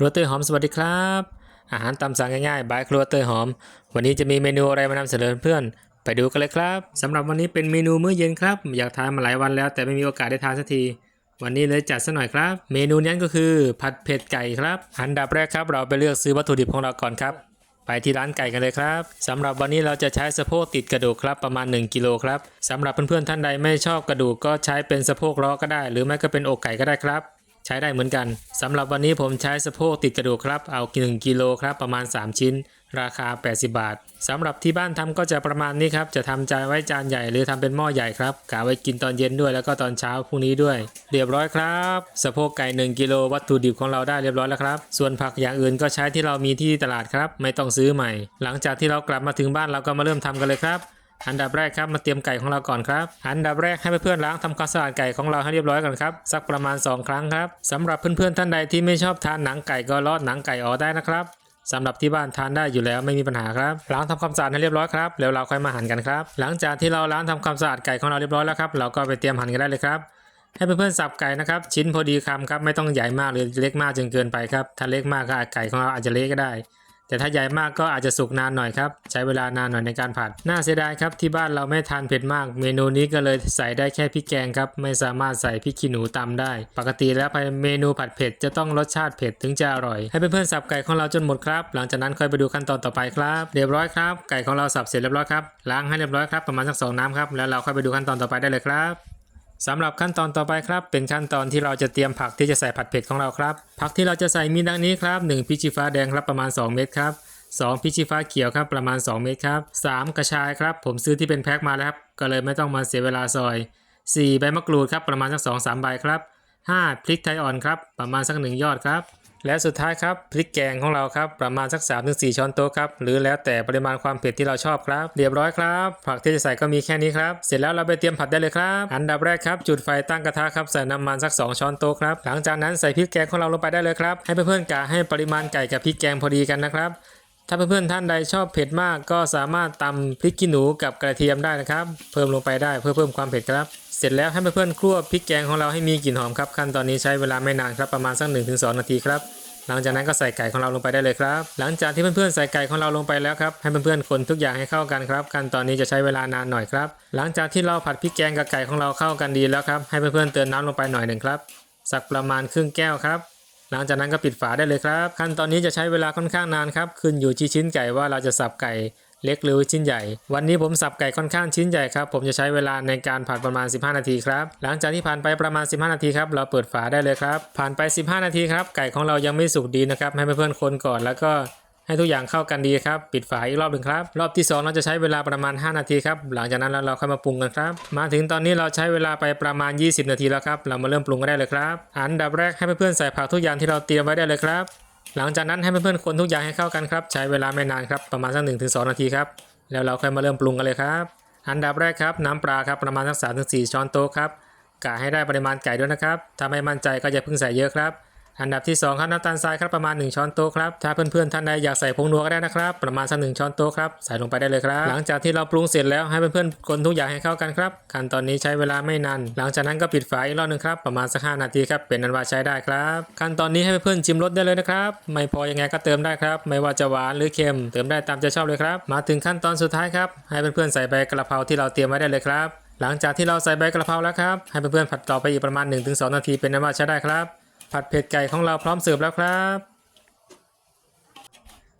ครัวเตยหอมสวัสดีครับ อาหารตามสั่งง่ายๆบายครัวเตยหอม วันนี้จะมีเมนูอะไรมานำเสนอเพื่อน ไปดูกันเลยครับสำหรับวันนี้เป็นเมนูมื้อเย็นครับ อยากทานมาหลายวันแล้ว แต่ไม่มีโอกาสได้ทานสักที วันนี้เลยจัดซะหน่อยครับ เมนูนั้นก็คือผัดเผ็ดไก่ครับ อันดับแรกครับ เราไปเลือกซื้อวัตถุดิบของเราก่อนครับ ไปที่ร้านไก่กันเลยครับสำหรับวันนี้เราจะใช้สะโพกติดกระดูกครับประมาณ 1กิโลครับสำหรับเพื่อนๆท่านใดไม่ชอบกระดูกก็ใช้เป็นสะโพกล้อก็ได้ หรือไม่ก็เป็นอกไก่ก็ได้ครับ ช้ได้เหมือนกันสำหรับวันนี้ผมใช้สะโพกติดกระดูกครับ เอา 1กิโลครับประมาณ 3 ชิ้น ราคา 80 บาทสำหรับที่บ้านทำก็จะประมาณนี้ครับ จะทำจานไว้จานใหญ่หรือทำเป็นหม้อใหญ่ครับกะไว้กินตอนเย็นด้วยแล้วก็ตอนเช้าพรุ่งนี้ด้วย เรียบร้อยครับสะโพกไก่1กิโลวัตถุดิบของเราได้เรียบร้อยแล้วครับ ส่วนผักอย่างอื่นก็ใช้ที่เรามีที่ตลาดครับ ไม่ต้องซื้อใหม่ หลังจากที่เรากลับมาถึงบ้านเราก็มาเริ่มทำกันเลยครับ อันดับแรกครับมาเตรียมไก่ของเราก่อนครับ อันดับแรกให้เพื่อนๆล้างทำความสะอาดไก่ของเราให้เรียบร้อยก่อนครับสักประมาณ 2 ครั้งครับสำหรับเพื่อนๆท่านใดที่ไม่ชอบทานหนังไก่ก็ลอดหนังไก่ออกได้นะครับสำหรับที่บ้านทานได้อยู่แล้วไม่มีปัญหาครับล้างทำความสะอาดให้เรียบร้อยครับแล้วเราค่อยมาหั่นกันครับหลังจากที่เราล้างทำความสะอาดไก่ของเราเรียบร้อยแล้วครับเราก็ไปเตรียมหั่นกันได้เลยครับ ให้เพื่อนๆสับไก่นะครับชิ้นพอดีคำครับไม่ต้องใหญ่มากหรือเล็กมากจนเกินไปครับถ้าเล็กมากก็ไก่ของเราอาจจะเละก็ได้ แต่ถ้าใหญ่มากก็อาจจะสุกนานหน่อยครับ ใช้เวลานานหน่อยในการผัด น่าเสียดายครับที่บ้านเราไม่ทานเผ็ดมาก เมนูนี้ก็เลยใส่ได้แค่พริกแกงครับ ไม่สามารถใส่พริกขี้หนูตำได้ ปกติแล้วภายเมนูผัดเผ็ดจะต้องรสชาติเผ็ดถึงจะอร่อย ให้เพื่อนๆสับไก่ของเราจนหมดครับ หลังจากนั้นค่อยไปดูขั้นตอนต่อไปครับ เรียบร้อยครับ ไก่ของเราสับเสร็จเรียบร้อยครับ ล้างให้เรียบร้อยครับประมาณสักสองน้ำครับ แล้วเราค่อยไปดูขั้นตอนต่อไปได้เลยครับ สำหรับขั้นตอนต่อไปครับ เป็นขั้นตอนที่เราจะเตรียมผักที่จะใส่ผัดเผ็ดของเราครับ ผักที่เราจะใส่มีดังนี้ครับ1พริกชี้ฟ้าแดงครับประมาณ 2 เม็ดครับ2พริกชี้ฟ้าเขียวครับประมาณ 2 เม็ดครับ3กระชายครับ ผมซื้อที่เป็นแพ็คมาแล้วครับ ก็เลยไม่ต้องมาเสียเวลาซอย 4 ใบมะกรูดครับประมาณสัก2 3ใบครับ5พริกไทยอ่อนครับประมาณสัก1ยอดครับ และสุดท้ายครับพริกแกงของเราครับประมาณสัก 3-4 ช้อนโต๊ะครับหรือแล้วแต่ปริมาณความเผ็ดที่เราชอบครับ เรียบร้อยครับ ผักที่จะใส่ก็มีแค่นี้ครับ เสร็จแล้วเราไปเตรียมผัดได้เลยครับอันดับแรกครับจุดไฟตั้งกระทะครับใส่น้ำมันสัก 2 ช้อนโต๊ะครับหลังจากนั้นใส่พริกแกงของเราลงไปได้เลยครับให้เพื่อนๆกะให้ปริมาณไก่กับพริกแกงพอดีกันนะครับ ถ้าเพื่อนๆท่านใดชอบเผ็ดมากก็สามารถตำพริกขี้หนูกับกระเทียมได้นะครับ เพิ่มลงไปได้เพื่อเพิ่มความเผ็ดครับ เสร็จแล้วให้เพื่อนๆคั่วพริกแกงของเราให้มีกลิ่นหอมครับขั้นตอนนี้ใช้เวลาไม่นานครับประมาณสัก1-2 นาทีครับหลังจากนั้นก็ใส่ไก่ของเราลงไปได้เลยครับ หลังจากที่เพื่อนๆใส่ไก่ของเราลงไปแล้วครับ ให้เพื่อนๆคนทุกอย่างให้เข้ากันครับ ขั้นตอนนี้จะใช้เวลานานหน่อยครับ หลังจากที่เราผัดพริกแกงกับไก่ของเราเข้ากันดีแล้วครับ ให้เพื่อนๆเติมน้ำลงไปหน่อยหนึ่งครับ สักประมาณครึ่งแก้วครับ หลังจากนั้นก็ปิดฝาได้เลยครับ ขั้นตอนนี้จะใช้เวลาค่อนข้างนานครับ ขึ้นอยู่ที่ชิ้นไก่ว่าเราจะสับไก่เล็กหรือชิ้นใหญ่ วันนี้ผมสับไก่ค่อนข้างชิ้นใหญ่ครับ ผมจะใช้เวลาในการผัดประมาณ 15 นาทีครับ หลังจากที่ผ่านไปประมาณ 15 นาทีครับ เราเปิดฝาได้เลยครับ ผ่านไป 15 นาทีครับ ไก่ของเรายังไม่สุกดีนะครับ ให้เพื่อนๆคนก่อนแล้วก็ ให้ทุกอย่างเข้ากันดีครับ ปิดฝาอีกรอบหนึ่งครับ รอบที่ 2 เราจะใช้เวลาประมาณ 5 นาทีครับ หลังจากนั้นแล้วเราค่อยมาปรุงกันครับ มาถึงตอนนี้เราใช้เวลาไปประมาณ 20 นาทีแล้วครับ เรามาเริ่มปรุงกันได้เลยครับ อันดับแรกให้เพื่อนๆใส่ผักทุกอย่างที่เราเตรียมไว้ได้เลยครับ หลังจากนั้นให้เพื่อนๆคนทุกอย่างให้เข้ากันครับ ใช้เวลาไม่นานครับ ประมาณสัก1-2นาทีครับ แล้วเราค่อยมาเริ่มปรุงกันเลยครับ อันดับแรกครับน้ำปลาครับประมาณสัก3-4ช้อนโต๊ะครับกะให้ได้ปริมาณไก่ด้วยนะครับถ้าไม่มั่นใจก็อย่าเพิ่งใส่เยอะครับ อันดับที่ 2 ครับน้ำตาลทรายครับประมาณ 1 ช้อนโต๊ะครับถ้าเพื่อนๆท่านใดอยากใส่ผงนัวก็ได้นะครับประมาณสักหนึ่งช้อนโต๊ะครับใส่ลงไปได้เลยครับ หลังจากที่เราปรุงเสร็จแล้วให้เพื่อนๆคนทุกอย่างให้เข้ากันครับขั้นตอนนี้ใช้เวลาไม่นานหลังจากนั้นก็ปิดฝาอีกรอบหนึงครับประมาณสัก5นาทีครับเป็นอันว่าใช้ได้ครับขั้นตอนนี้ให้เพื่อนๆชิมรสได้เลยนะครับไม่พอยังไงก็เติมได้ครับ ไม่ว่าจะหวานหรือเค็มเติมได้ตามใจชอบเลยครับ มาถึงขั้นตอนสุดท้ายครับให้เพื่อนๆใส่ใบกระเพราที่เราเตรียมไว้ได้เลยครับหลังจากที่เราใส่ใบกระเพราแล้วครับให้เพื่อนๆผัดต่อไปอีกประมาณ 1-2 นาทีเป็นอันว่าใช้ได้ครับ ผัดเผ็ดไก่ของเราพร้อมเสิร์ฟแล้วครับ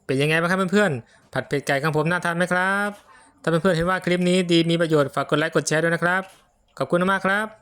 เป็นยังไงบ้างครับเพื่อนๆ ผัดเผ็ดไก่ของผมน่าทานไหมครับ ถ้าเพื่อนๆเห็นว่าคลิปนี้ดีมีประโยชน์ฝากกดไลค์กดแชร์ด้วยนะครับ ขอบคุณมากครับ